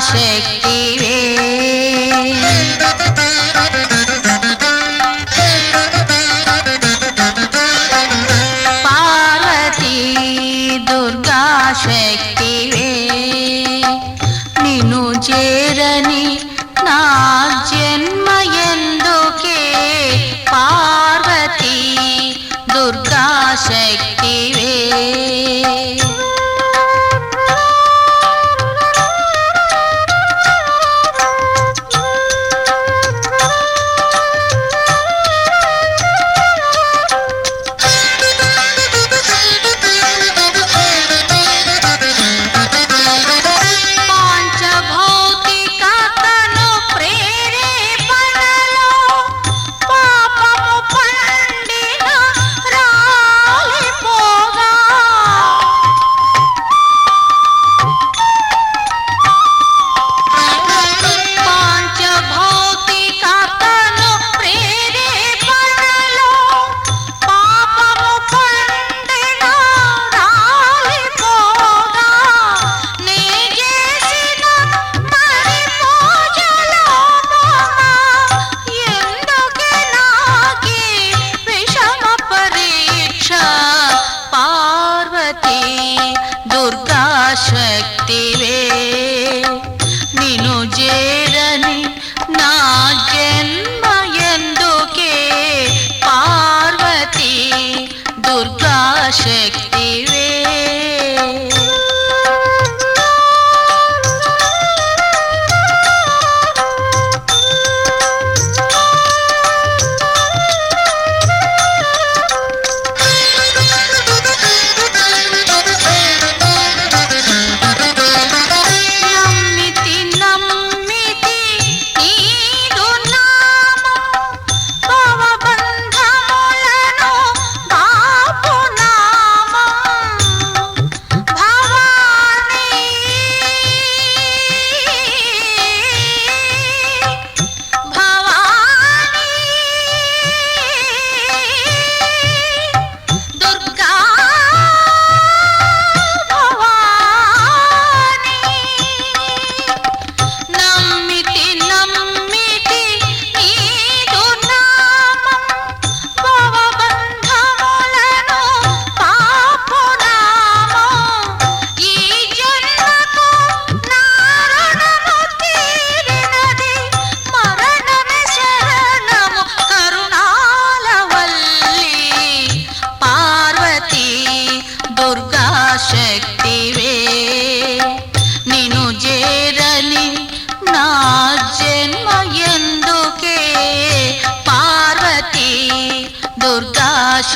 ശക്തിവേ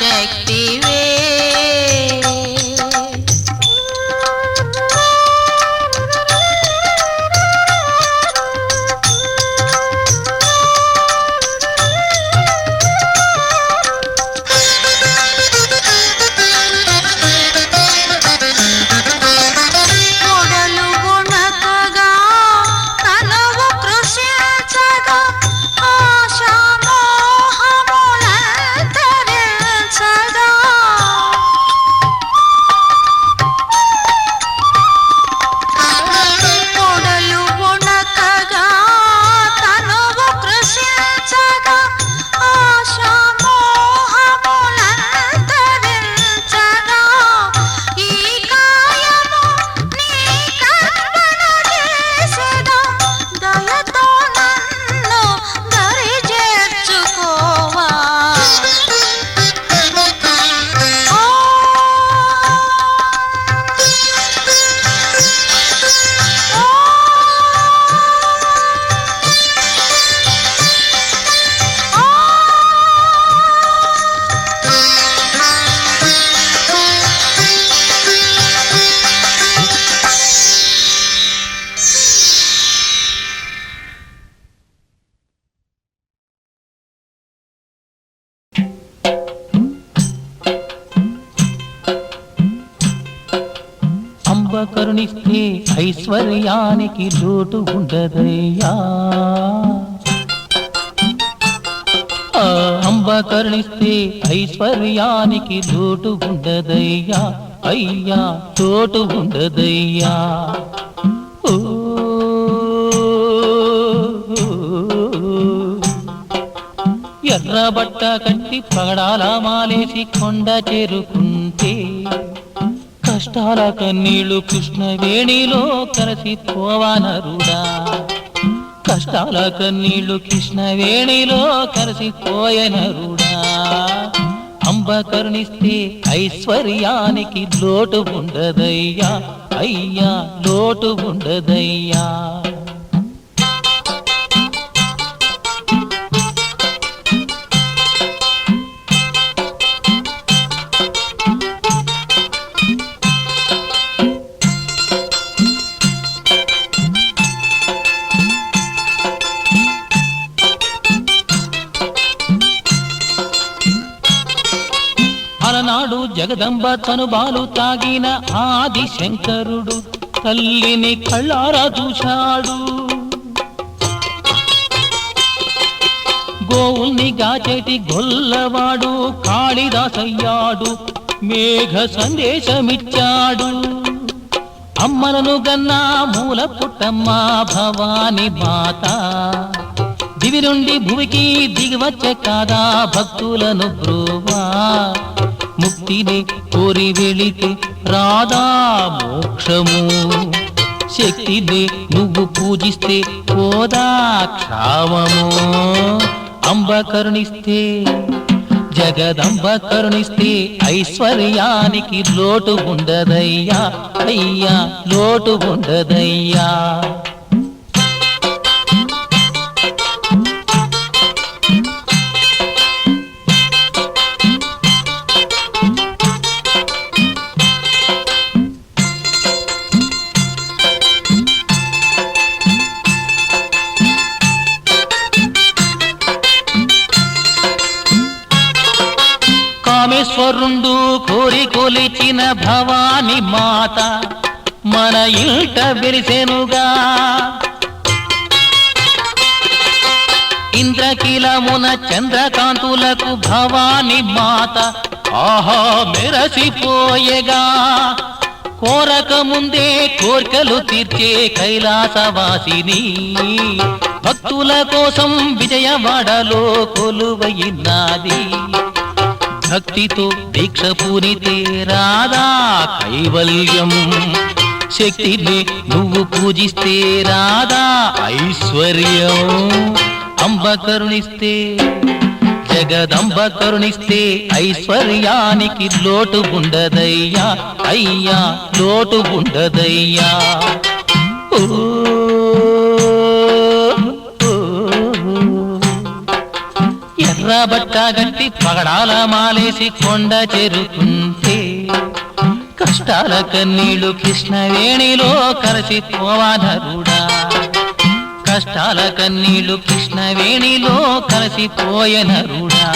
shake కరుణిస్తే ఐశ్వర్యానికి లోటు ఉండదయ్యా. అంబ కరుణిస్తే ఐశ్వర్యానికి లోటు ఉండదయ్యా. అయ్యా తోటు ఉండదయ్యా. ఓ ఎర్ర బట్ట కట్టి పగడాల మాలేసి కొండ చేరుకుంటే కష్టాల కన్నీళ్ళు కృష్ణవేణిలో కలసి పోవానరుడా కష్టాల కన్నీళ్ళు కృష్ణవేణిలో కలసి పోయనరుడా అంబ కరుణిస్తే ఐశ్వర్యానికి లోటు ఉండదయ్యా అయ్యా లోటు ఉండదయ్యా. ఆనాడు జగదంబ తనుబాలు తాగిన ఆది శంకరుడు తల్లిని కళ్ళారా చూశాడు. గోవుల్ని గాచేటి గొల్లవాడు కాళిదాసయ్యాడు మేఘ సందేశమిచ్చాడు. అమ్మలను గన్నా మూల పుట్టమ్మ భవాని మాత. దివి నుండి భూమికి దిగివచ్చే కాదా భక్తులను బ్రోవా. ముక్తిని కోరి వెళితే రాదా మోక్షము. శక్తిని నువ్వు పూజిస్తే పోదా క్షామము. అంబ కరుణిస్తే జగదంబ కరుణిస్తే ఐశ్వర్యానికి లోటు ఉండదయ్యా అయ్యా లోటు ఉండదయ్యా. కొలిచిన భవాని మాత మన ఇంట వెలిసెనుగా ఇంద్రకీలమున చంద్రకాంతులకు భవాని మాత ఆహా మెరసిపోయేగా. కోరక ముందే కోర్కెలు తీర్చే కైలాసవాసిని భక్తుల కోసం విజయవాడలో కొలువయినాది భక్తితో దీక్ష పూరితే రాధా కైవల్యం. శక్తిని నువ్వు పూజిస్తే రాధా ఐశ్వర్యం. అంబ కరుణిస్తే జగదంబ కరుణిస్తే ఐశ్వర్యానికి లోటు ఉండదయ్యా. అయ్యా లోటు ఉండదయ్యా. ఓ, ఎర్రబట్ట పగడాల మాలేసి కొండ చేరుకుంటే కష్టాల కన్నీళ్ళు కృష్ణవేణిలో కలిసి పోవాధరుడా కష్టాల కన్నీళ్ళు కృష్ణవేణిలో కలిసి పోయనరుడా